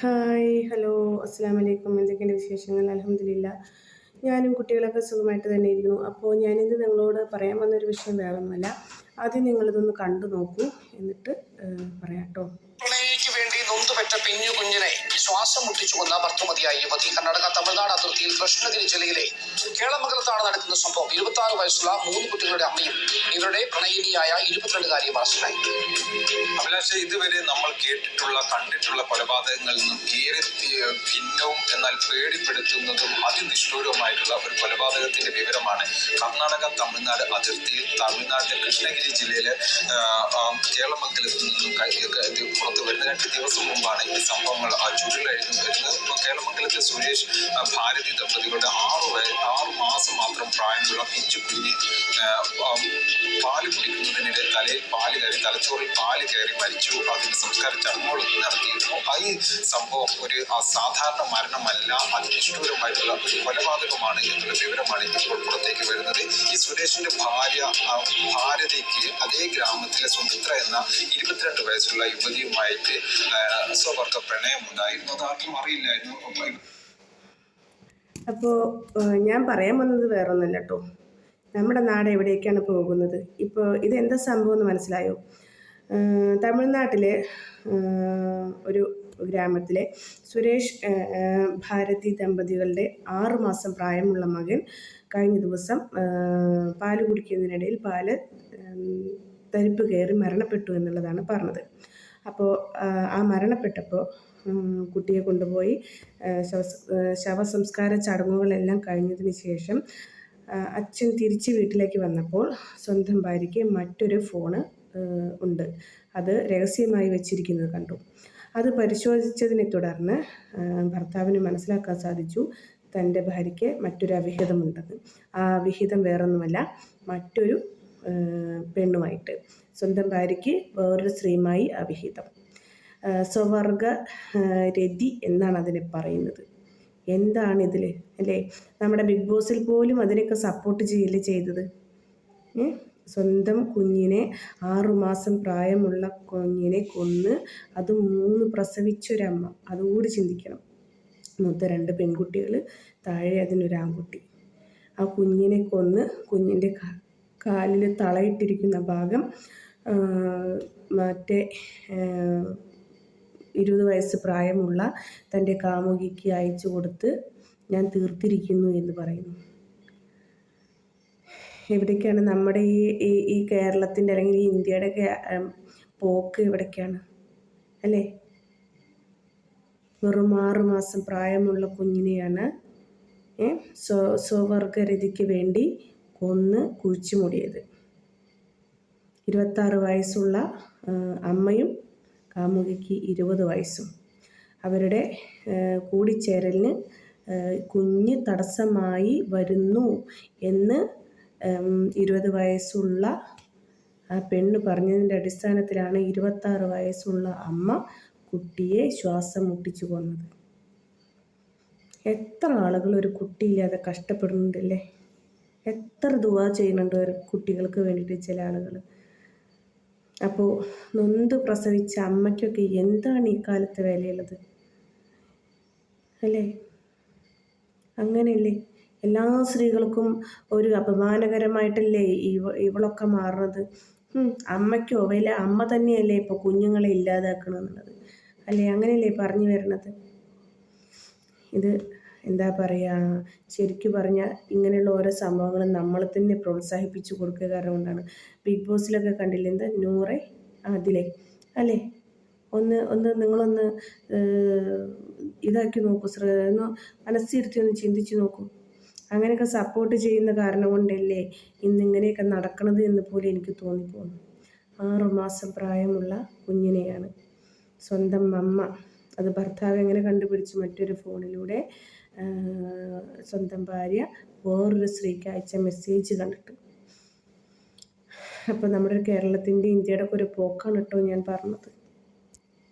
Hi hello അസ്സാം വലൈക്കും എന്തൊക്കെയുണ്ട് വിശേഷങ്ങൾ? അലഹമില്ല ഞാനും കുട്ടികളൊക്കെ സുഖമായിട്ട് തന്നെ ഇരിക്കുന്നു. അപ്പോൾ ഞാനിന്ന് നിങ്ങളോട് പറയാൻ വന്നൊരു വിഷയം വേറൊന്നുമല്ല. ആദ്യം നിങ്ങളിതൊന്ന് കണ്ടു നോക്കൂ. എന്നിട്ട് പറയാം കേട്ടോ വേണ്ടി നൊന്തുപെറ്റ പിഞ്ഞു കുഞ്ഞിനെ ശ്വാസം മുട്ടിച്ചു കൊന്ന ഭർത്തുമതിയായ യുവതി. കർണാടക തമിഴ്നാട് അതിർത്തിയിൽ കൃഷ്ണഗിരി ജില്ലയിലെ കേളമംഗലത്താണ് നടക്കുന്ന സംഭവം. ഇരുപത്തി ആറ് വയസ്സുള്ള മൂന്ന് കുട്ടികളുടെ അമ്മയും ഇവരുടെ പ്രണയിനിയായ ഇരുപത്തിരണ്ടുകാരിയും അറസ്റ്റിലായി. അഭിലാഷ ഇതുവരെ നമ്മൾ കേട്ടിട്ടുള്ള കണ്ടിട്ടുള്ള കൊലപാതകങ്ങളിൽ നിന്നും ഏറെ ഭിന്നവും എന്നാൽ പേടിപ്പെടുത്തുന്നതും അതിനിഷ്ഠൂരവുമായിട്ടുള്ള ഒരു കൊലപാതകത്തിന്റെ വിവരമാണ് കർണാടക തമിഴ്നാട് അതിർത്തിയിൽ തമിഴ്നാട്ടിലെ കൃഷ്ണഗിരി ജില്ലയിലെ കേളമംഗലത്ത് നിന്നും പുറത്തു വരുന്ന രണ്ട് ദിവസം മുമ്പാണ് ഈ സംഭവങ്ങൾ ചുരുളഴിഞ്ഞു വരുന്നത്. കേളമംഗലത്തെ സുരേഷ് ഭാരതി ദമ്പതികളുടെ ആറു ആറു മാസം മാത്രം പ്രായമുള്ള പിഞ്ചു കുഞ്ഞ് പാൽ കുടിക്കുന്നതിനിടെ തലയിൽ പാൽ കയറി തലച്ചോറിൽ പാൽ കയറി മരിച്ചു അതിന് സംസ്കാര ചടങ്ങുകൾ നടത്തിയിരുന്നു ഈ സംഭവം ഒരു അസാധാരണ മരണമല്ല അതിനിഷ്ഠൂരമായിട്ടുള്ള ഒരു കൊലപാതകമാണ് എന്നുള്ള വിവരമാണ് ഇപ്പോൾ പുറത്തേക്ക് വരുന്നത്. ഈ സുരേഷിന്റെ ഭാര്യ ഭാരതിക്ക് അതേ ഗ്രാമത്തിലെ സുമിത്ര എന്ന ഇരുപത്തിരണ്ട് വയസ്സുള്ള യുവതിയുമായിട്ട് സ്വവർഗ പ്രണയമുണ്ടായിരുന്നു അത് അറിയില്ലായിരുന്നു. അപ്പോൾ ഞാൻ പറയാൻ വന്നത് വേറൊന്നല്ല കേട്ടോ നമ്മുടെ നാട് എവിടേക്കാണ് പോകുന്നത്? ഇപ്പോൾ ഇതെന്താ സംഭവം എന്ന് മനസ്സിലായോ? തമിഴ്നാട്ടിലെ ഒരു ഗ്രാമത്തിലെ സുരേഷ് ഭാരതി ദമ്പതികളുടെ ആറുമാസം പ്രായമുള്ള മകൻ കഴിഞ്ഞ ദിവസം പാൽ കുടിക്കുന്നതിനിടയിൽ പാൽ തരിപ്പ് കയറി മരണപ്പെട്ടു എന്നുള്ളതാണ് പറഞ്ഞത്. അപ്പോൾ ആ മരണപ്പെട്ടപ്പോൾ കുട്ടിയെ കൊണ്ടുപോയി ശവ ശവസംസ്കാര ചടങ്ങുകളെല്ലാം കഴിഞ്ഞതിന് ശേഷം അച്ഛൻ തിരിച്ച് വീട്ടിലേക്ക് വന്നപ്പോൾ സ്വന്തം ഭാര്യയ്ക്ക് മറ്റൊരു ഫോണ് ഉണ്ട്. അത് രഹസ്യമായി വെച്ചിരിക്കുന്നത് കണ്ടു. അത് പരിശോധിച്ചതിനെ തുടർന്ന് ഭർത്താവിന് മനസ്സിലാക്കാൻ സാധിച്ചു തന്റെ ഭാര്യയ്ക്ക് മറ്റൊരു അവിഹിതമുണ്ടെന്ന്. ആ അവിഹിതം വേറൊന്നുമല്ല മറ്റൊരു പെണ്ണുമായിട്ട്. സ്വന്തം ഭാര്യയ്ക്ക് വേറൊരു സ്ത്രീയുമായി അവിഹിതം. സ്വവർഗ രതി എന്നാണ് അതിനെ പറയുന്നത്. എന്താണ് ഇതിൽ അല്ലേ? നമ്മുടെ ബിഗ് ബോസിൽ പോലും അതിനൊക്കെ സപ്പോർട്ട് ചെയ്യല്ലേ ചെയ്തത്? സ്വന്തം കുഞ്ഞിനെ ആറുമാസം പ്രായമുള്ള കുഞ്ഞിനെ കൊന്ന് അത് മൂന്ന് പ്രസവിച്ചൊരമ്മ. അതുകൂടി ചിന്തിക്കണം. മൂത്ത രണ്ട് പെൺകുട്ടികൾ താഴെ അതിനൊരു ആൺകുട്ടി. ആ കുഞ്ഞിനെ കൊന്ന് കുഞ്ഞിന്റെ കാലിൽ തളയിട്ടിരിക്കുന്ന ഭാഗം മറ്റേ ഇരുപത് വയസ്സ് പ്രായമുള്ള തന്റെ കാമുകിക്ക് അയച്ചു കൊടുത്ത് ഞാൻ തീർത്തിരിക്കുന്നു എന്ന് പറയുന്നു. എവിടേക്കാണ് നമ്മുടെ ഈ ഈ കേരളത്തിന്റെ അല്ലെങ്കിൽ ഈ ഇന്ത്യയുടെ പോക്ക് എവിടേക്കാണ് അല്ലേ? വെറും ആറ് മാസം പ്രായമുള്ള കുഞ്ഞിനെയാണ് സ്വ സ്വവർഗരതിക്ക് വേണ്ടി കൊന്ന് കുഴിച്ചു മൂടിയത്. ഇരുപത്താറ് വയസ്സുള്ള അമ്മയും കാമുകിക്ക് ഇരുപത് വയസ്സും. അവരുടെ കൂടിച്ചേരലിന് കുഞ്ഞ് തടസ്സമായി വരുന്നു എന്ന് ഇരുപത് വയസ്സുള്ള ആ പെണ്ണ് പറഞ്ഞതിന്റെ അടിസ്ഥാനത്തിലാണ് ഇരുപത്താറ് വയസ്സുള്ള അമ്മ കുട്ടിയെ ശ്വാസം മുട്ടിച്ചു കൊന്നത്. എത്ര ആളുകൾ ഒരു കുട്ടിയില്ലാതെ കഷ്ടപ്പെടുന്നുണ്ടല്ലേ? എത്ര ദുവാ ചെയ്യുന്നുണ്ട് ഒരു കുട്ടികൾക്ക് വേണ്ടിയിട്ട് ചില ആളുകൾ. അപ്പോൾ നൊന്ത് പ്രസവിച്ച അമ്മയ്ക്കൊക്കെ എന്താണ് ഈ കാലത്ത് വിലയുള്ളത്? അല്ലേ? അങ്ങനെയല്ലേ? എല്ലാ സ്ത്രീകൾക്കും ഒരു അപമാനകരമായിട്ടല്ലേ ഇവ ഇവളൊക്കെ മാറുന്നത്? അമ്മയ്ക്കോ? വില അമ്മ തന്നെയല്ലേ ഇപ്പോൾ കുഞ്ഞുങ്ങളെ ഇല്ലാതാക്കണമെന്നുള്ളത് അല്ലേ? അങ്ങനെയല്ലേ പറഞ്ഞു വരുന്നത് ഇത് എന്താ പറയുക ശരിക്കും പറഞ്ഞാൽ ഇങ്ങനെയുള്ള ഓരോ സംഭവങ്ങളും നമ്മൾ തന്നെ പ്രോത്സാഹിപ്പിച്ചു കൊടുക്കുക കാരണം കൊണ്ടാണ്. ബിഗ് ബോസിലൊക്കെ കണ്ടില്ലേ? എന്താ? നൂറെ അതിലെ. അല്ലേ? ഒന്ന് ഒന്ന് നിങ്ങളൊന്ന് ഇതാക്കി നോക്കൂ ഒന്ന് മനസ്സിരുത്തി ഒന്ന് ചിന്തിച്ച് നോക്കൂ. അങ്ങനെയൊക്കെ സപ്പോർട്ട് ചെയ്യുന്ന കാരണം കൊണ്ടല്ലേ ഇന്നിങ്ങനെയൊക്കെ നടക്കണത് എന്ന് പോലും എനിക്ക് തോന്നിപ്പോന്നു ആറുമാസം പ്രായമുള്ള കുഞ്ഞിനെയാണ്. സ്വന്തം അമ്മ അത് ഭർത്താവ് എങ്ങനെ കണ്ടുപിടിച്ച് മറ്റൊരു ഫോണിലൂടെ സ്വന്തം ഭാര്യ വേറൊരു സ്ത്രീക്ക് അയച്ച മെസ്സേജ് കണ്ടിട്ട്. അപ്പോൾ നമ്മുടെ കേരളത്തിന്റെ ഇന്ത്യയുടെ ഒക്കെ ഒരു പോക്കാണ് കേട്ടോ ഞാൻ പറഞ്ഞത്.